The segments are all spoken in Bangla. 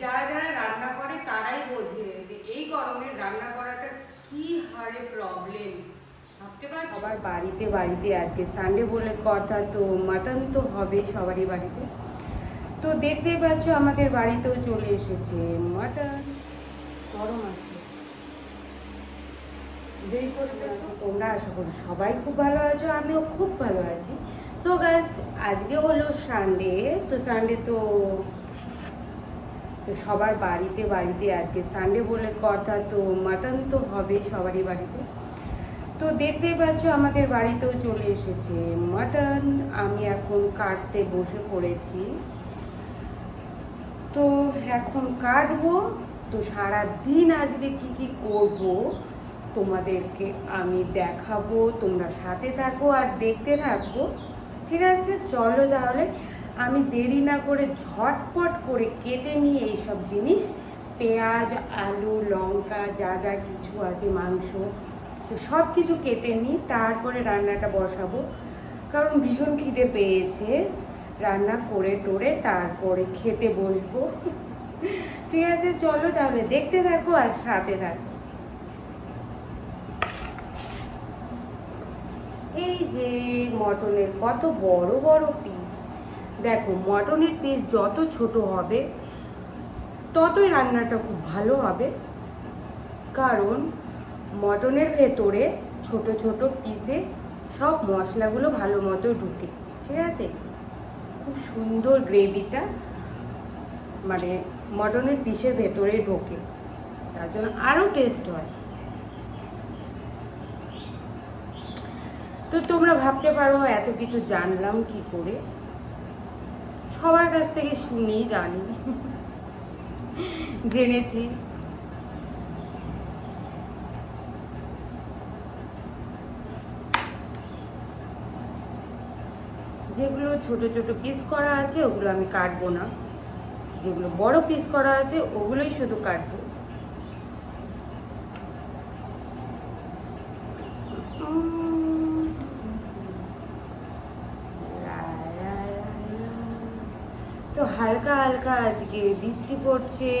যারা যারা রান্না করে তারাই বোঝে যে এই গরমে রান্না করাটা কি হারে প্রবলেম সবার বাড়িতে বাড়িতে আজকে সানডে বলে কথা তো মাটন তো হবে সবারই বাড়িতে। তো দেখতেই পাচ্ছ আমাদের বাড়িতেও চলে এসেছে মাটন গরম আছে। তোমরা আশা করি সবাই খুব ভালো আছো আমিও খুব ভালো আছি। সো গাইস আজকে হলো সানডে তো সানডে তো সবার বাড়িতে বাড়িতে আজকে সানডে বলে কথা, তো মাটন তো হবে সবারই বাড়িতে। তো দেখতেই পাচ্ছ আমাদের বাড়িতেও চলে এসেছে মাটন আমি এখন কাটতে বসে পড়েছি। তো এখন কাটবো। তো সারা দিন আজকে কি কি করব তোমাদেরকে আমি দেখাবো। তোমরা সাথে থাকো আর দেখতে থাকো। ঠিক আছে? চলো তাহলে। আমি দেরি না করে ঝটপট করে কেটে নিয়ে এইসব জিনিস, পেঁয়াজ, আলু, লঙ্কা, যা যা কিছু আছে, মাংস, তো সব কিছু কেটে নিই, তারপরে রান্নাটা বসাবো। কারণ ভীষণ খিদে পেয়েছে। রান্না করে টোরে তারপরে খেতে বসবো। ঠিক আছে, চলো তাহলে দেখতে থাকো আর সাথে থাকো। এই যে মটনের কত বড় বড় পিস দেখো, মটনের পিস যত ছোট হবে, ততই রান্নাটা খুব ভালো হবে। কারণ, মটনের ভেতরে ছোট ছোট পিসে সব মশলাগুলো ভালো মতো ঢুকে, ঠিক আছে? খুব সুন্দর গ্রেভিটা মানে মটনের পিসের ভেতরে ঢোকে, তার জন্য আরও টেস্ট হয়। তো তোমরা ভাবতে পারো, এত কিছু জানলাম কি করে? সবার কাছ থেকে শুনি, জানি। জেনেছি। যেগুলো ছোট ছোট পিস করা আছে, ওগুলো আমি কাটবো না। যেগুলো বড় পিস করা আছে, ওগুলোই শুধু কাটবো। হালকা আজকে বৃষ্টি পড়ছে।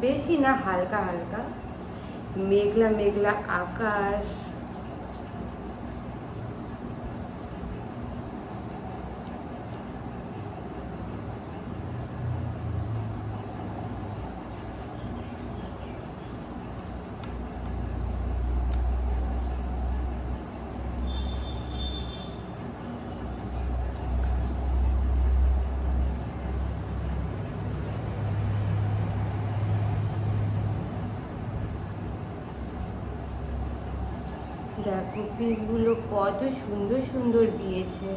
বেশি না হালকা হালকা। মেঘলা মেঘলা আকাশ। দেখো, পিসগুলো কত সুন্দর সুন্দর দিয়েছে।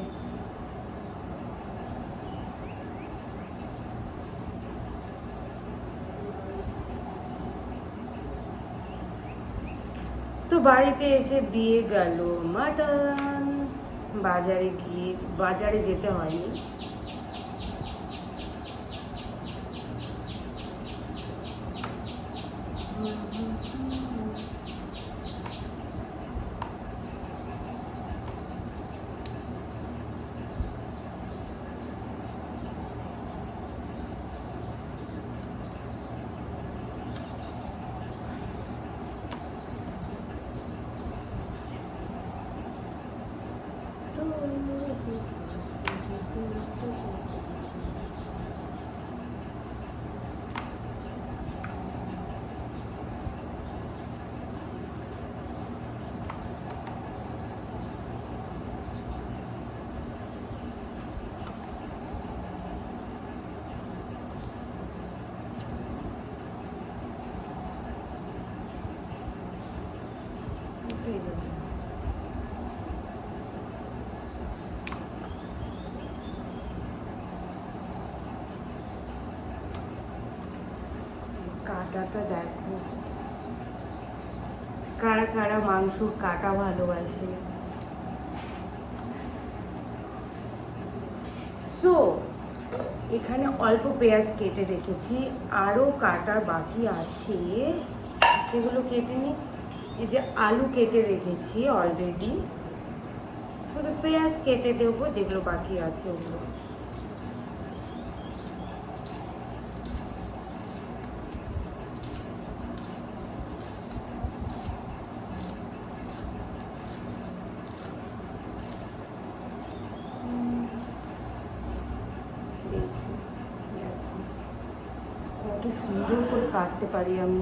তো বাড়িতে এসে দিয়ে গেল মাটন। বাজারে গিয়ে, বাজারে যেতে হয়নি। কাটাটা দেখো। কারা কারা মাংস কাটা ভালোবাসে। সো এখানে অল্প পেঁয়াজ কেটে রেখেছি, আরও কাটার বাকি আছে। সেগুলো কেটে নিই। এই যে আলু কেটে রেখেছি অলরেডি শুধু পেঁয়াজ কেটে দেবো, যেগুলো বাকি আছে ওগুলো দেখছি দেখো কত সুন্দর করে কাটতে পারি আমি।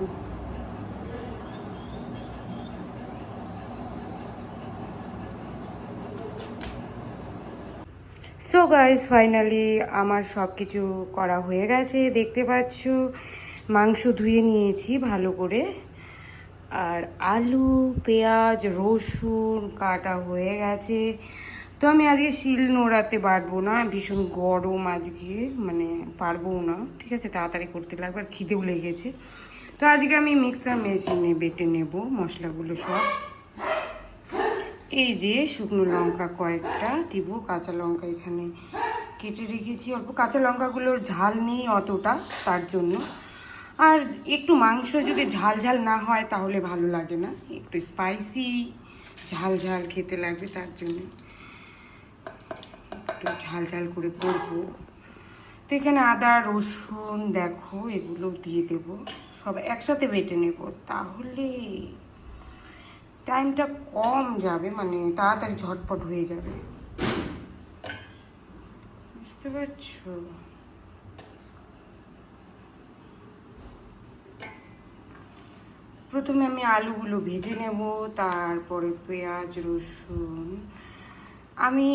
সো গাইস ফাইনালি আমার সব কিছু করা হয়ে গেছে, দেখতে পাচ্ছ? মাংস ধুয়ে নিয়েছি ভালো করে। আর আলু, পেঁয়াজ, রসুন কাটা হয়ে গেছে। তো আমি আজকে শিল নোড়াতে পারব না, ভীষণ গরম আজকে মানে পারব না, ঠিক আছে? তাড়াতাড়ি করতে লাগবে, আর খিদেও লেগেছে। তো আজকে আমি মিক্সার মেশিনে বেটে নেব মশলাগুলো সব। এই যে শুকনো লঙ্কা কয়েকটা দিব, কাঁচা লঙ্কা এখানে কেটে রেখেছি। অল্প কাঁচা লঙ্কাগুলোর ঝাল নেই অতটা তার জন্য। আর একটু মাংস যদি ঝাল ঝাল না হয় তাহলে ভালো লাগে না। একটু স্পাইসি ঝাল ঝাল খেতে লাগবে তার জন্য। একটু ঝাল ঝাল করে করব। তো এখানে আদা, রসুন, দেখো, এগুলো দিয়ে দেব। সব একসাথে বেটে নেব, তাহলে টাইমটা কম যাবে মানে তাড়াতাড়ি ঝটপট হয়ে যাবে। বুঝতে পারছ? প্রথমে আমি আলুগুলো ভেজে নেব, তারপরে পেঁয়াজ, রসুন। আমি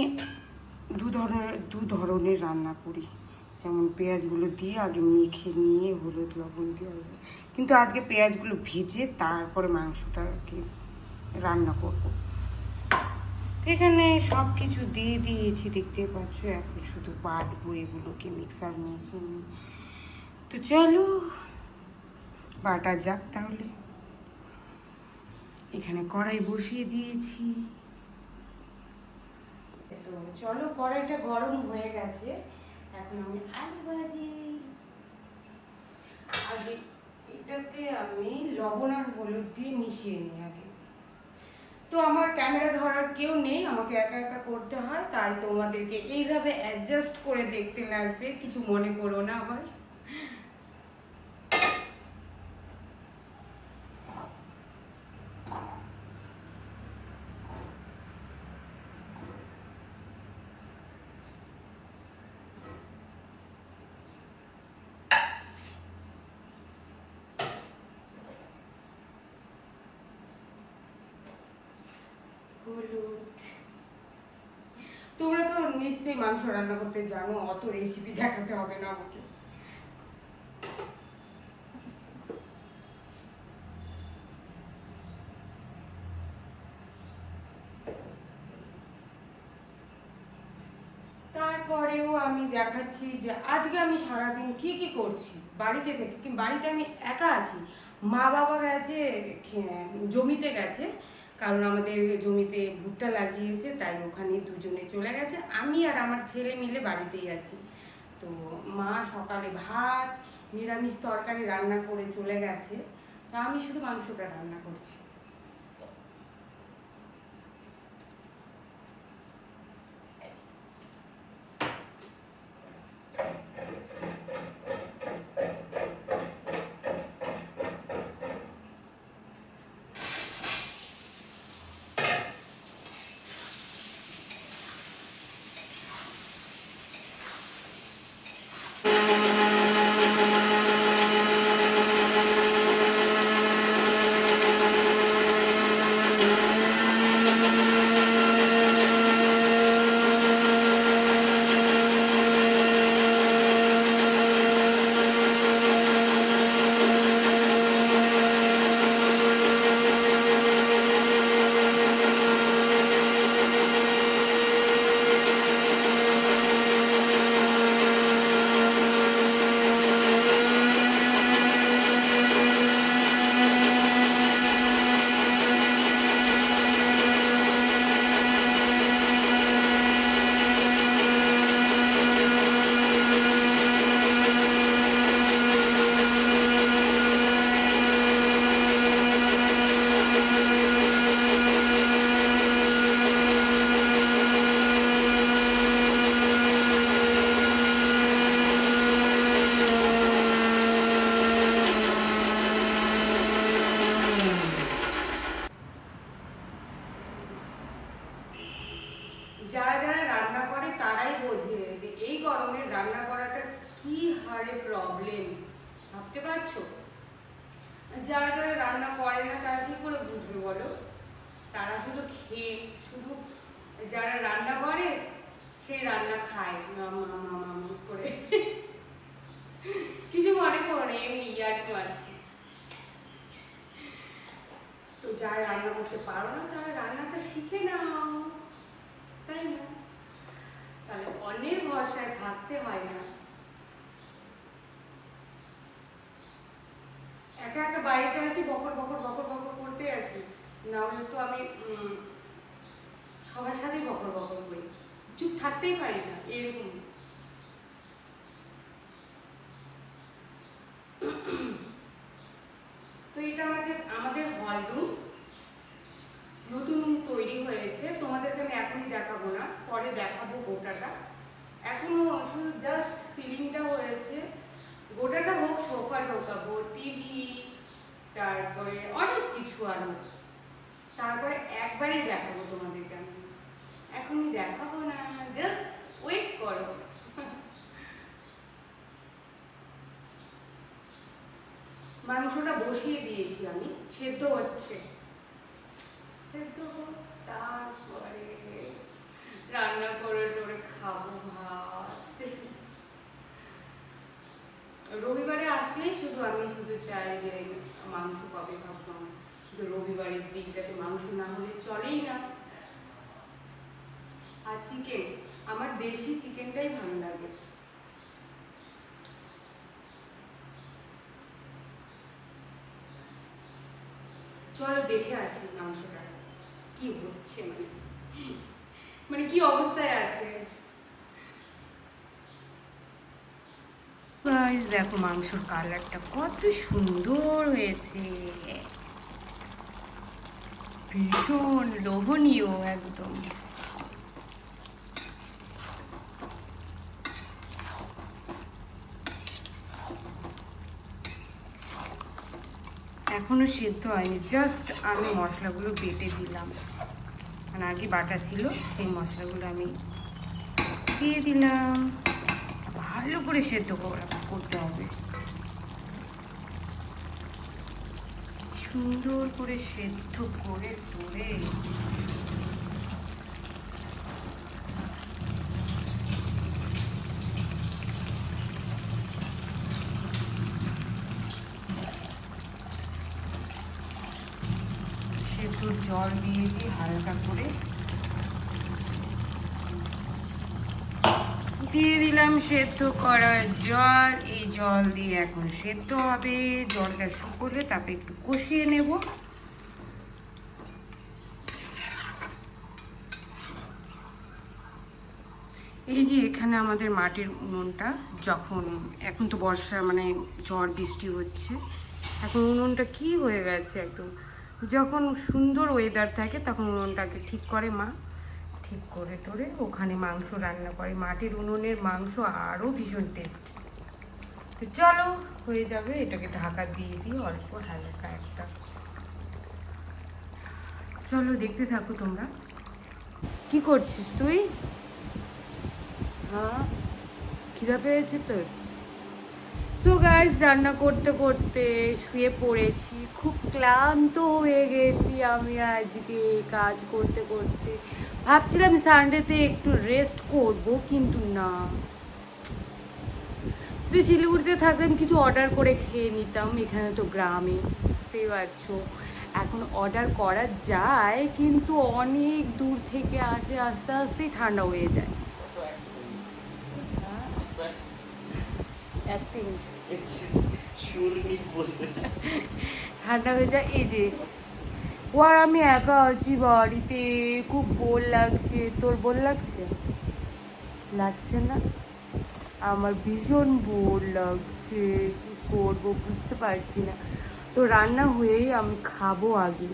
দু ধরনের দু ধরনের রান্না করি। যেমন পেঁয়াজগুলো দিয়ে আগে মেখে নিয়ে হলুদ, লবণ দিয়ে কিন্তু আজকে পেঁয়াজগুলো ভেজে তারপরে মাংসটাকে রান্না করব। এখানে সব কিছু দিয়ে দিয়েছি, দেখতে পাচ্ছ? এখন শুধু বাটবো এগুলোকে মিক্সার মেশিন তো চলো, বাটা যাক তাহলে। এখানে কড়াই বসিয়ে দিয়েছি। তো চলো, কড়াইটা গরম হয়ে গেছে। এখন আমি আলু ভাজি। আগে এটাতে আমি লবণ আর হলুদ দিয়ে মিশিয়ে নিই আগে। তো আমার ক্যামেরা ধরার কেউ নেই, আমাকে একা একা করতে হয়, তাই তোমাদেরকে এইভাবে অ্যাডজাস্ট করে দেখতে লাগবে, কিছু মনে করো না আবার হলুদ তোমরা তো নিশ্চয়ই মাংস রান্না করতে জানো, অত রেসিপি দেখাতে হবে না আমাকে। তারপরেও আমি দেখাচ্ছি যে আজকে আমি সারাদিন কি কি করছি, বাড়িতে থেকে, বাড়িতে আমি একা আছি। মা বাবা গেছে জমিতে গেছে কারণ আমাদের জমিতে ভুট্টা লাগিয়েছে, তাই ওখানে দুজনে চলে গেছে। আমি আর আমার ছেলে মিলে বাড়িতেই আছি। তো মা সকালে ভাত, নিরামিষ তরকারি রান্না করে চলে গেছে। তো আমি শুধু মাংসটা রান্না করছি। রান্না খায়। করে। কিছু মনে করো, এমনি ইয়ার মারছি। তো যারা রান্না করতে পারো না, তারা রান্নাটা শিখে নাও। তাই না? তাহলে অন্যের ভরসায় থাকতে হয় না। একা একা বাড়িতে আছি, বকর বকর বকর বকর করতে আছি। না হলে তো আমি সবার সাথেই বকর বকর করি। চুপ থাকতেই পারি না, এরকম। তো এটা আমাদের আমাদের হল নতুন তৈরি হয়েছে। তোমাদেরকে আমি এখনই দেখাবো না, পরে দেখাবো গোটাটা। এখনও শুধু জাস্ট সিলিংটা হয়েছে। গোটাটা হোক সোফা ঢোকাবো টিভি তারপরে অনেক কিছু আরও। তারপরে একবারেই দেখাবো তোমাদেরকে আমি। এখনই দেখাবো না জাস্ট ওয়েট করো। মাংসটা বসিয়ে দিয়েছি আমি, সেদ্ধ হচ্ছে। সেদ্ধ তারপরে রান্না করে টোরে খাব ভাত। রবিবারে আসলেই শুধু আমি শুধু চাই যে মাংস কবে কিন্তু রবিবারের দিনটাতে মাংস না হলে চলেই না। চিকেন আমার দেশি চিকেনটাই ভালো লাগে। চলো দেখে আসি মাংসটা, কি হচ্ছে মানে? মানে কি অবস্থায় আছে? দেখো মাংসর কালারটা কত সুন্দর হয়েছে। ভীষণ লোভনীয় একদম। এখনও সেদ্ধ হয়নি জাস্ট আমি মশলাগুলো বেটে দিলাম। মানে আগে বাটা ছিল, সেই মশলাগুলো আমি দিয়ে দিলাম। ভালো করে সেদ্ধ করা করতে হবে। সুন্দর করে সেদ্ধ করে তোলে জল দিয়ে দিই, হালকা করে। দিয়ে দিলাম সেদ্ধ করা জল। এই জল দিয়ে এখন সেদ্ধ হবে। জলটা শুকোলে তারপরে একটু কষিয়ে নেব। এই যে এখানে আমাদের মাটির উনুনটা, যখন, এখন তো বর্ষা মানে ঝড় বৃষ্টি হচ্ছে। এখন উনুনটা কি হয়ে গেছে একদম? যখন সুন্দর ওয়েদার থাকে, তখন উনুনটাকে ঠিক করে মা। ঠিক করে টোরে ওখানে মাংস রান্না করে। মাটির উনুনের মাংস আরও ভীষণ টেস্ট তো চলো, হয়ে যাবে। এটাকে ঢাকা দিয়ে দিই, অল্প হালকা একটা। চলো, দেখতে থাকো তোমরা। কি করছিস তুই? হ্যাঁ খিদা পেয়েছে তোর? সো গাইজ রান্না করতে করতে শুয়ে পড়েছি। খুব ক্লান্ত হয়ে গেছি আমি আজকে কাজ করতে করতে। ভাবছিলাম সানডেতে একটু রেস্ট করব কিন্তু না। যদি শিলিগুড়িতে থাকতাম কিছু অর্ডার করে খেয়ে নিতাম। এখানে তো গ্রামে বুঝতেই পারছ। এখন অর্ডার করা যায় কিন্তু অনেক দূর থেকে আসে আস্তে আস্তেই ঠান্ডা হয়ে যায়। অ্যাক্টিং ঠান্ডা হয়ে যায়। এই যে ও আর আমি একা আছি বাড়িতে, খুব বোর লাগছে। তোর বোর লাগছে? লাগছে না? আমার ভীষণ বোর লাগছে। কি করব বুঝতে পারছি না। তো রান্না হয়েই আমি খাব আগে।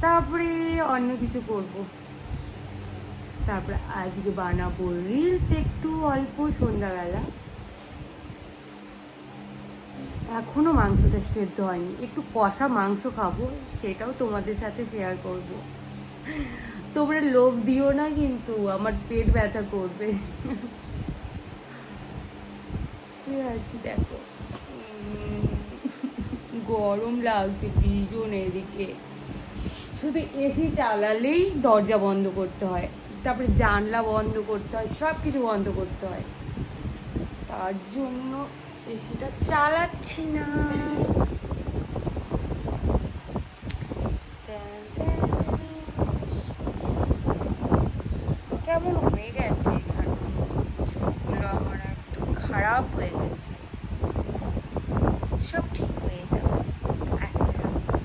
তারপরে অন্য কিছু করব। তারপরে আজকে বানাবো রিলস একটু অল্প সন্ধ্যাবেলা। এখনও মাংসটা সেদ্ধ হয়নি। একটু কষা মাংস খাব, সেটাও তোমাদের সাথে শেয়ার করব। তোমরা লোভ দিও না কিন্তু, আমার পেট ব্যথা করবে। আছি, দেখো। গরম লাগছে ভীষণ এদিকে। শুধু এসি চালালেই দরজা বন্ধ করতে হয়, তারপরে জানলা বন্ধ করতে হয় সব কিছু বন্ধ করতে হয়। তার জন্য এসিটা চালাচ্ছি না কেমন হয়ে গেছে এখানে চোখগুলো আমার একদম খারাপ হয়ে গেছে সব ঠিক হয়ে যাবে আস্তে আস্তে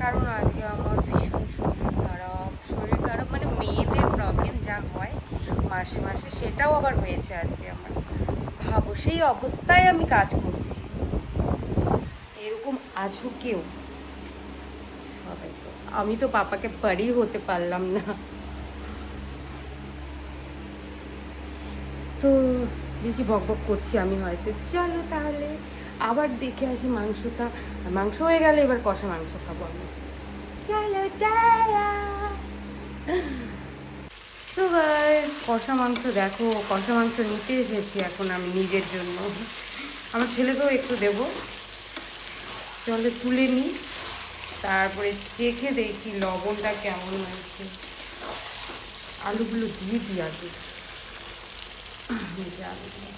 কারণ আজকে আমার ভীষণ শরীর খারাপ শরীর খারাপ মানে মেয়েদের প্রবলেম যা হয় মাসে মাসে সেটাও আবার হয়েছে আজকে আমার ভাবো সেই অবস্থায় আমি কাজ করছি। এরকম আছো কেউ? তো আমি তো পাপাকে পারি হতে পারলাম না। তো বেশি বকবক করছি আমি হয়তো। চলো তাহলে, আবার দেখে আসি মাংসটা। মাংস হয়ে গেলে এবার কষা মাংস খাব আমি। চলো দাঁড়া তো guys, কষা মাংস দেখো কষা মাংস নিতে এসেছি এখন আমি নিজের জন্য। আমার ছেলেকেও একটু দেব। চলে তুলে নিই তারপরে চেখে দেখি লবণটা কেমন হয়েছে। আলুগুলো দিয়ে দিই আগে। আলুগুলো।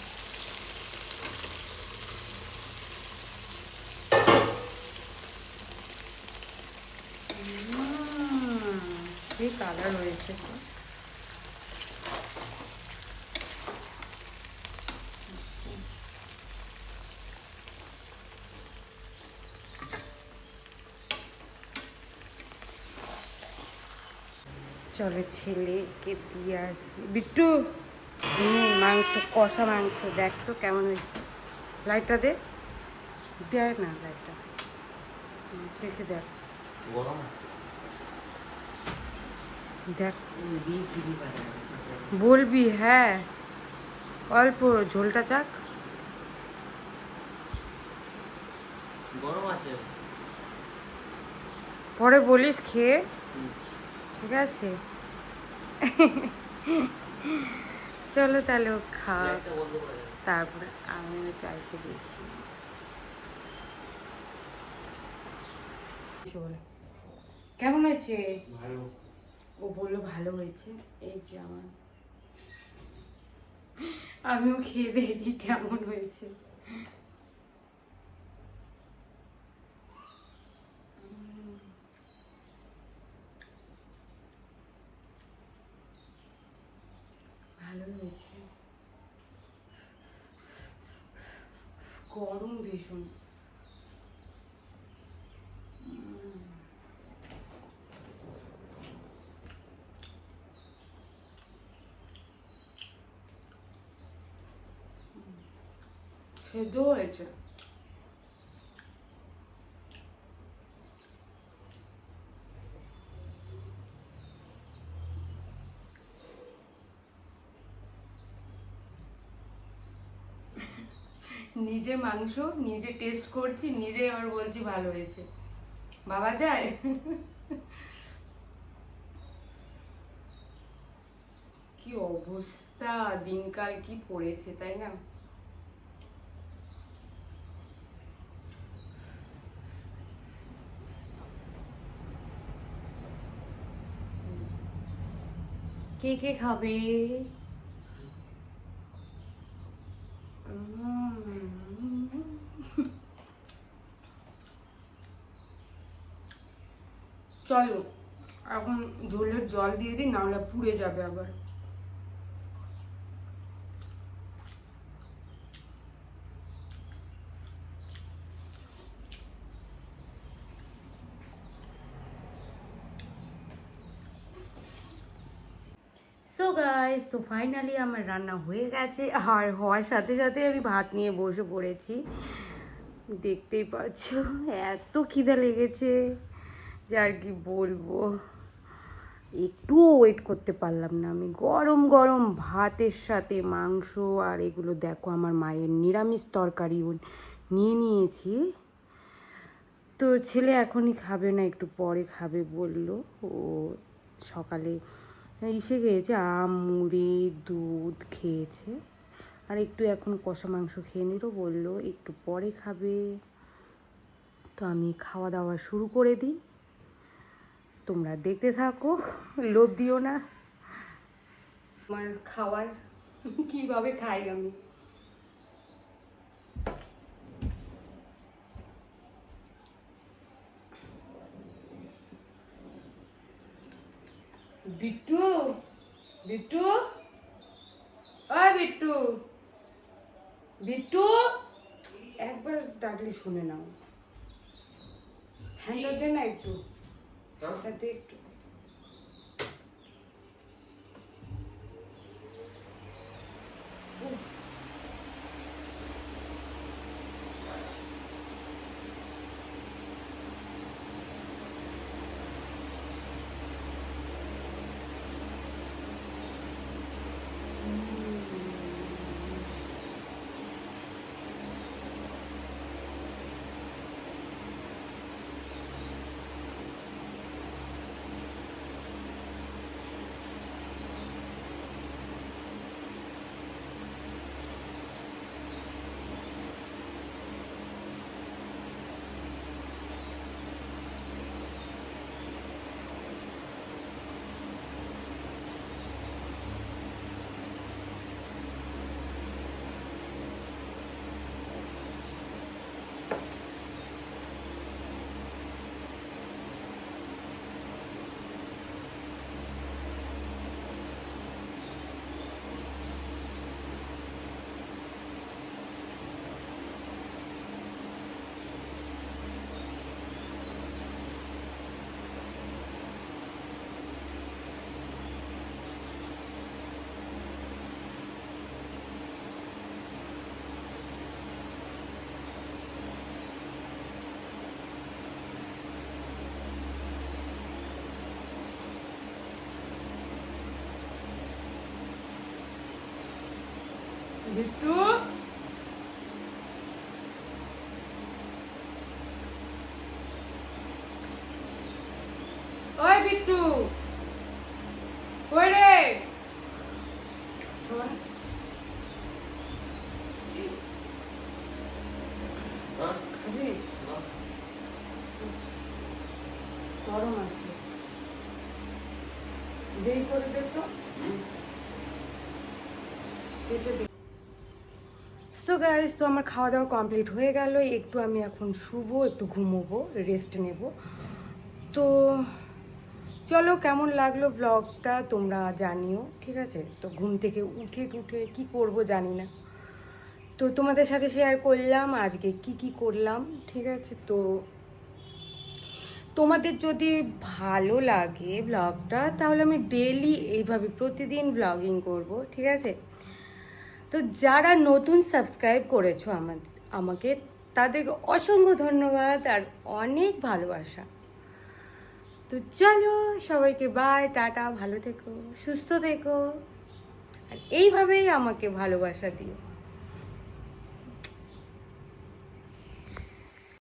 কি কালার হয়েছে চলো ছেলেকে দিয়ে আসি। বিট্টু মাংস কষা মাংস দেখ তো কেমন হয়েছে। লাইটটা দে। দেয় না লাইটটা। চেখে দেখ। দেখ। বলবি হ্যাঁ। অল্প ঝোলটা চাক। গরম আছে। পরে বলিস খেয়ে। ঠিক আছে। চলো তাহলে ও খা লাইটটা বন্ধ করে তারপরে আমি চাইকে দেখি। বলে কেমন হয়েছে? ও বলল ভালো হয়েছে এই যে আমার। আমিও খেয়ে দেখি কেমন হয়েছে উম। ভালো হয়েছে গরম ভীষণ উম। নিজে মাংস, নিজে টেস্ট করছি নিজে আবার বলছি ভালো হয়েছে। বাবা যায়? কি অবস্থা? দিনকাল কি পড়েছে, তাই না? কে কে খাবে? চলো, এখন ঝোলের জল দিয়ে দিই, নাহলে পুড়ে যাবে আবার। সো গাইস তো ফাইনালি আমার রান্না হয়ে গেছে, আর হওয়ার সাথে সাথে আমি ভাত নিয়ে বসে পড়েছি। দেখতেই পাচ্ছ, এত খিদা লেগেছে। যে আর কি বলব? একটুও ওয়েট করতে পারলাম না আমি। গরম গরম ভাতের সাথে মাংস আর এগুলো দেখো আমার মায়ের নিরামিষ তরকারিও নিয়ে নিয়েছি। তো ছেলে এখনই খাবে না, একটু পরে খাবে বলল। ও সকালে এসে গিয়েছে আম, মুড়ি, দুধ খেয়েছে। আর একটু এখন কষা মাংস খেয়ে নিল, বলল একটু পরে খাবে। তো আমি খাওয়া দাওয়া শুরু করে দিই। তোমরা দেখতে থাকো, লোভ দিও না। আমার খাওয়ার কীভাবে খাই আমি? বিট্টু বিট্টু ওই বিট্টু বিট্টু, একবার ডাকলে শুনে নাও। হ্যান্ডটা দে না একটু। হ্যান্ডটা দে একটু। বিট্টু ওই বিট্টু কই রে শোন হ্যাঁ খাবি না। গরম আছে দেরি করে দে তো হুম? সো গাইজ তো আমার খাওয়া দাওয়া কমপ্লিট হয়ে গেল। একটু আমি এখন শুবো, একটু ঘুমোবো রেস্ট নেব। তো চলো, কেমন লাগল ব্লগটা তোমরা জানিও, ঠিক আছে? তো ঘুম থেকে উঠে টুঠে কি করব জানি না। তো তোমাদের সাথে শেয়ার করলাম, আজকে কি কি করলাম, ঠিক আছে? তো তোমাদের যদি ভালো লাগে ব্লগটা তাহলে আমি ডেলি এইভাবে প্রতিদিন ব্লগিং করব, ঠিক আছে? তো যারা নতুন সাবস্ক্রাইব করেছ আমার আমাকে তাদের অসংখ্য ধন্যবাদ আর অনেক ভালোবাসা। তো চলো সবাইকে বাই টাটা, ভালো থেকো, সুস্থ থেকো, আর এইভাবেই আমাকে ভালোবাসা দিও।